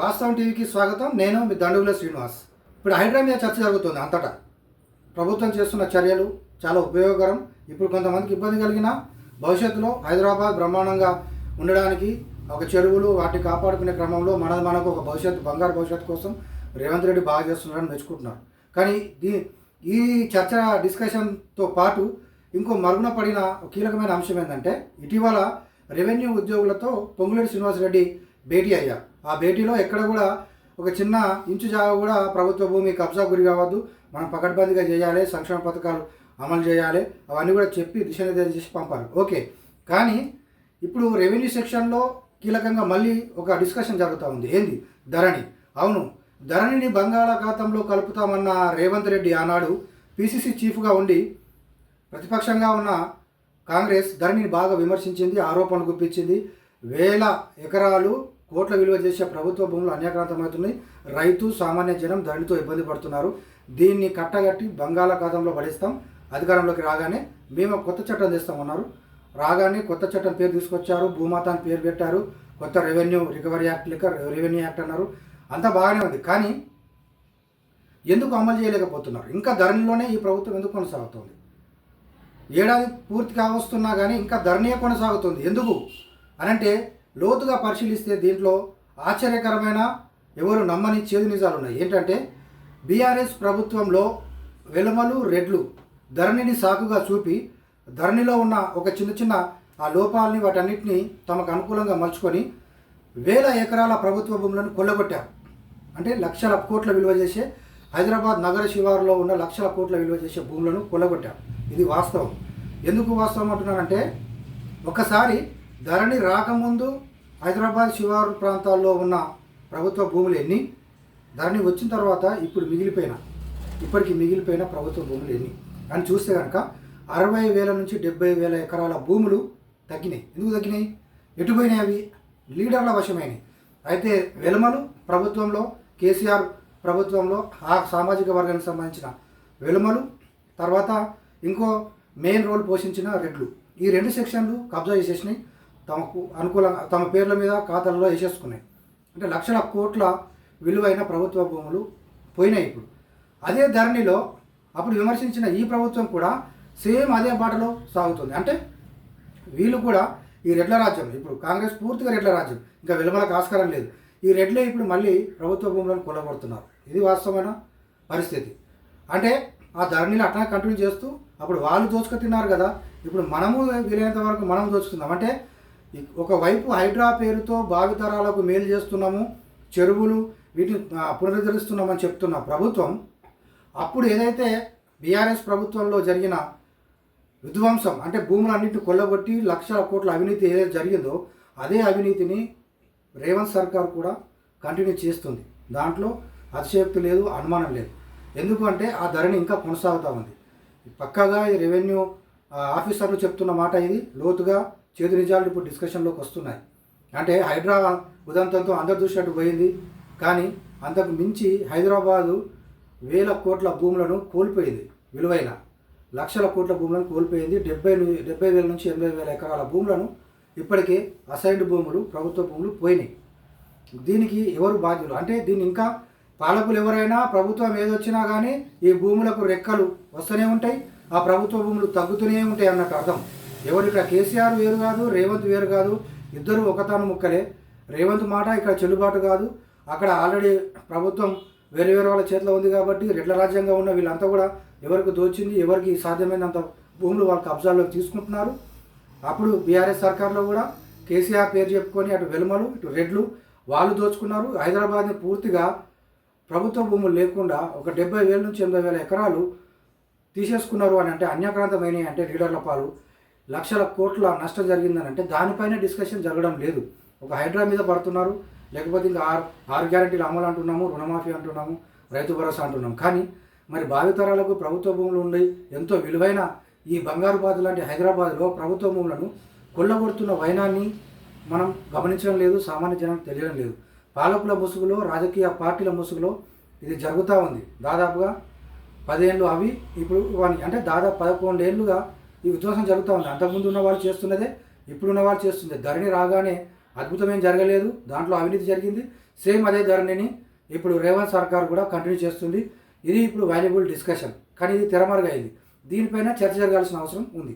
వాస్తవం టీవీకి స్వాగతం. నేను మీ దండుగుల శ్రీనివాస్. ఇప్పుడు హైడ్రా మీద చర్చ జరుగుతుంది అంతటా. ప్రభుత్వం చేస్తున్న చర్యలు చాలా ఉపయోగకరం. ఇప్పుడు కొంతమందికి ఇబ్బంది కలిగిన భవిష్యత్తులో హైదరాబాద్ బ్రహ్మాండంగా ఉండడానికి ఒక చెరువులు వాటిని కాపాడుకునే క్రమంలో మన మనకు ఒక భవిష్యత్తు బంగారు భవిష్యత్తు కోసం రేవంత్ రెడ్డి బాగా చేస్తున్నారని మెచ్చుకుంటున్నారు. కానీ దీ ఈ చర్చ డిస్కషన్తో పాటు ఇంకో మరుగున పడిన ఒక కీలకమైన అంశం ఏంటంటే ఇటీవల రెవెన్యూ ఉద్యోగులతో పొంగులేటి శ్రీనివాసరెడ్డి భేటీ అయ్యా. ఆ భేటీలో ఎక్కడ కూడా ఒక చిన్న ఇంచు జాగా కూడా ప్రభుత్వ భూమి కబ్జా గురి కావద్దు. మనం పకడ్బందీగా చేయాలి సంక్షేమ పథకాలు అమలు చేయాలి. అవన్నీ కూడా చెప్పి దిశానిర్దేశం చేసి పంపాలి. ఓకే. కానీ ఇప్పుడు రెవెన్యూ సెక్షన్లో కీలకంగా మళ్ళీ ఒక డిస్కషన్ జరుగుతూ ఉంది. ఏంది? ధరణి. అవును. ధరణిని బంగాళాఖాతంలో కలుపుతామన్న రేవంత్ రెడ్డి ఆనాడు పిసిసి చీఫ్గా ఉండి ప్రతిపక్షంగా ఉన్న కాంగ్రెస్ ధరణిని బాగా విమర్శించింది ఆరోపణలు గుప్పించింది. వేల ఎకరాలు కోట్ల విలువ చేసే ప్రభుత్వ భూములు అన్యాక్రాంతమవుతున్నాయి. రైతు సామాన్య జనం ధరణితో ఇబ్బంది పడుతున్నారు. దీన్ని కట్టగట్టి బంగాళాఖాతంలో పడిస్తాం. అధికారంలోకి రాగానే మేము కొత్త చట్టం తెస్తామన్నారు. రాగానే కొత్త చట్టం పేరు తీసుకొచ్చారు. భూమాత అని పేరు పెట్టారు. కొత్త రెవెన్యూ రికవరీ యాక్ట్ లెక్క రెవెన్యూ యాక్ట్ అన్నారు. అంతా బాగానే ఉంది. కానీ ఎందుకు అమలు చేయలేకపోతున్నారు? ఇంకా ధరణిలోనే ఈ ప్రభుత్వం ఎందుకు కొనసాగుతుంది? ఏడాది పూర్తి కావస్తున్నా కానీ ఇంకా ధరణియే కొనసాగుతుంది. ఎందుకు? అనంటే లోతుగా పరిశీలిస్తే దీంట్లో ఆశ్చర్యకరమైన ఎవరు నమ్మని చేదు నిజాలు ఉన్నాయి. ఏంటంటే బీఆర్ఎస్ ప్రభుత్వంలో వెలుమలు రెడ్లు ధరణిని సాకుగా చూపి ధరణిలో ఉన్న ఒక చిన్న చిన్న ఆ లోపాలని వాటన్నిటిని తమకు అనుకూలంగా మలుచుకొని వేల ఎకరాల ప్రభుత్వ భూములను కొల్లగొట్టారు. అంటే లక్షల కోట్ల విలువ చేసే హైదరాబాద్ నగర శివారులో ఉన్న లక్షల కోట్ల విలువ చేసే భూములను కొల్లగొట్టారు. ఇది వాస్తవం. ఎందుకు వాస్తవం అంటున్నానంటే ఒకసారి ధరణి రాకముందు హైదరాబాద్ శివారు ప్రాంతాల్లో ఉన్న ప్రభుత్వ భూములు ఎన్ని? ధరణి వచ్చిన తర్వాత ఇప్పుడు మిగిలిపోయిన ఇప్పటికి మిగిలిపోయిన ప్రభుత్వ భూములు ఎన్ని? అని చూస్తే కనుక అరవై వేల నుంచి డెబ్బై వేల ఎకరాల భూములు తగ్గినాయి. ఎందుకు తగ్గినాయి? ఎటుపోయినాయి అవి? లీడర్ల వశమైనవి. అయితే వెలుమలు ప్రభుత్వంలో కేసీఆర్ ప్రభుత్వంలో ఆ సామాజిక వర్గానికి సంబంధించిన వెలుమలు తర్వాత ఇంకో మెయిన్ రోల్ పోషించిన రెడ్లు. ఈ రెండు సెక్షన్లు కబ్జా చేసేసినాయి. తమకు అనుకూలంగా తమ పేర్ల మీద ఖాతాల్లో వేసేసుకున్నాయి. అంటే లక్షల కోట్ల విలువైన ప్రభుత్వ భూములు పోయినాయి ఇప్పుడు. అదే ధరణిలో అప్పుడు విమర్శించిన ఈ ప్రభుత్వం కూడా సేమ్ అదే బాటలో సాగుతుంది. అంటే వీళ్ళు కూడా ఈ రెడ్ల రాజ్యం ఇప్పుడు కాంగ్రెస్ పూర్తిగా రెడ్ల రాజ్యం ఇంకా విలువలకు ఆస్కారం లేదు. ఈ రెడ్లే ఇప్పుడు మళ్ళీ ప్రభుత్వ భూములను కొల్లగొడుతున్నారు. ఇది వాస్తవమైన పరిస్థితి. అంటే ఆ ధరణిని అట్లా కంటిన్యూ చేస్తూ అప్పుడు వాళ్ళు దోచుకు తిన్నారు కదా. ఇప్పుడు మనము వీలైనంత వరకు మనం దోచుకుందాం. అంటే ఒకవైపు హైడ్రా పేరుతో భావితరాలకు మేలు చేస్తున్నాము చెరువులు వీటిని పునరుద్ధరిస్తున్నామని చెప్తున్న ప్రభుత్వం అప్పుడు ఏదైతే బీఆర్ఎస్ ప్రభుత్వంలో జరిగిన విధ్వంసం అంటే భూములన్నింటిని కొల్లగొట్టి లక్షల కోట్ల అవినీతి ఏదైతే జరిగిందో అదే అవినీతిని రేవంత్ సర్కార్ కూడా కంటిన్యూ చేస్తుంది. దాంట్లో అతిశయోక్తి లేదు అనుమానం లేదు. ఎందుకంటే ఆ ధరణి ఇంకా కొనసాగుతూ ఉంది. పక్కాగా ఈ రెవెన్యూ ఆఫీసర్లు చెప్తున్న మాట ఇది లోతుగా చేదు నిజాలు ఇప్పుడు డిస్కషన్లోకి వస్తున్నాయి. అంటే హైడ్రా ఉదంతంతో అందరి దృష్టి అటు పోయింది. కానీ అంతకు మించి హైదరాబాదు వేల కోట్ల భూములను కోల్పోయింది విలువైన. లక్షల కోట్ల భూములను కోల్పోయింది. డెబ్బై డెబ్బై వేల నుంచి ఎనభై వేల ఎకరాల భూములను ఇప్పటికే అసైన్డ్ భూములు ప్రభుత్వ భూములు పోయినాయి. దీనికి ఎవరు బాధ్యులు? అంటే దీన్ని ఇంకా పాలకులు ఎవరైనా ప్రభుత్వం ఏదొచ్చినా కానీ ఈ భూములకు రెక్కలు వస్తూనే ఉంటాయి. ఆ ప్రభుత్వ భూములు తగ్గుతూనే ఉంటాయి అన్నట్టు అర్థం. ఎవరు ఇక్కడ కేసీఆర్ వేరు కాదు రేవంత్ వేరు కాదు ఇద్దరు ఒకతాను ముక్కలే. రేవంత్ మాట ఇక్కడ చెల్లుబాటు కాదు. అక్కడ ఆల్రెడీ ప్రభుత్వం వేరే వేరే వాళ్ళ చేతిలో ఉంది కాబట్టి రెడ్ల రాజ్యంగా ఉన్న వీళ్ళంతా కూడా ఎవరికి దోచింది ఎవరికి సాధ్యమైనంత భూములు వాళ్ళ కబ్జాల్లోకి తీసుకుంటున్నారు. అప్పుడు బీఆర్ఎస్ సర్కార్లో కూడా కేసీఆర్ పేరు చెప్పుకొని అటు వెలుమలు ఇటు రెడ్లు వాళ్ళు దోచుకున్నారు. హైదరాబాద్ని పూర్తిగా ప్రభుత్వ భూములు లేకుండా ఒక డెబ్బై వేల నుంచి ఎనభై వేల ఎకరాలు తీసేసుకున్నారు అని అంటే అన్యక్రాంతమైనవి అంటే లీడర్ల పాలు. లక్షల కోట్ల నష్టం జరిగిందని అంటే దానిపైన డిస్కషన్ జరగడం లేదు. ఒక హైడ్రా మీద పడుతున్నారు లేకపోతే ఇంకా ఆరు ఆరు గ్యారెంటీలు అమలు అంటున్నాము రుణమాఫీ అంటున్నాము రైతు భరోసా అంటున్నాం కానీ మరి భావితరాలకు ప్రభుత్వ భూములు ఉండి ఎంతో విలువైన ఈ బంగారు లాంటి హైదరాబాద్లో ప్రభుత్వ భూములను కొల్లగొడుతున్న వైనాన్ని మనం గమనించడం లేదు సామాన్య జనానికి తెలియడం లేదు. పాలకుల ముసుగులో రాజకీయ పార్టీల ముసుగులో ఇది జరుగుతూ ఉంది. దాదాపుగా పదేళ్ళు అవి ఇప్పుడు వాని అంటే దాదాపు పదకొండేళ్ళుగా ఈ విధ్వంసం జరుగుతూ ఉంది. అంతకుముందు ఉన్న వాళ్ళు చేస్తున్నదే ఇప్పుడున్న వాళ్ళు చేస్తుంది ధరణి రాగానే అద్భుతమేం జరగలేదు. దాంట్లో అవినీతి జరిగింది. సేమ్ అదే ధరణిని ఇప్పుడు రేవంత్ సర్కార్ కూడా కంటిన్యూ చేస్తుంది. ఇది ఇప్పుడు వాల్యుబుల్ డిస్కషన్ కానీ ఇది తెరమరుగైంది. దీనిపైన చర్చ జరగాల్సిన అవసరం ఉంది.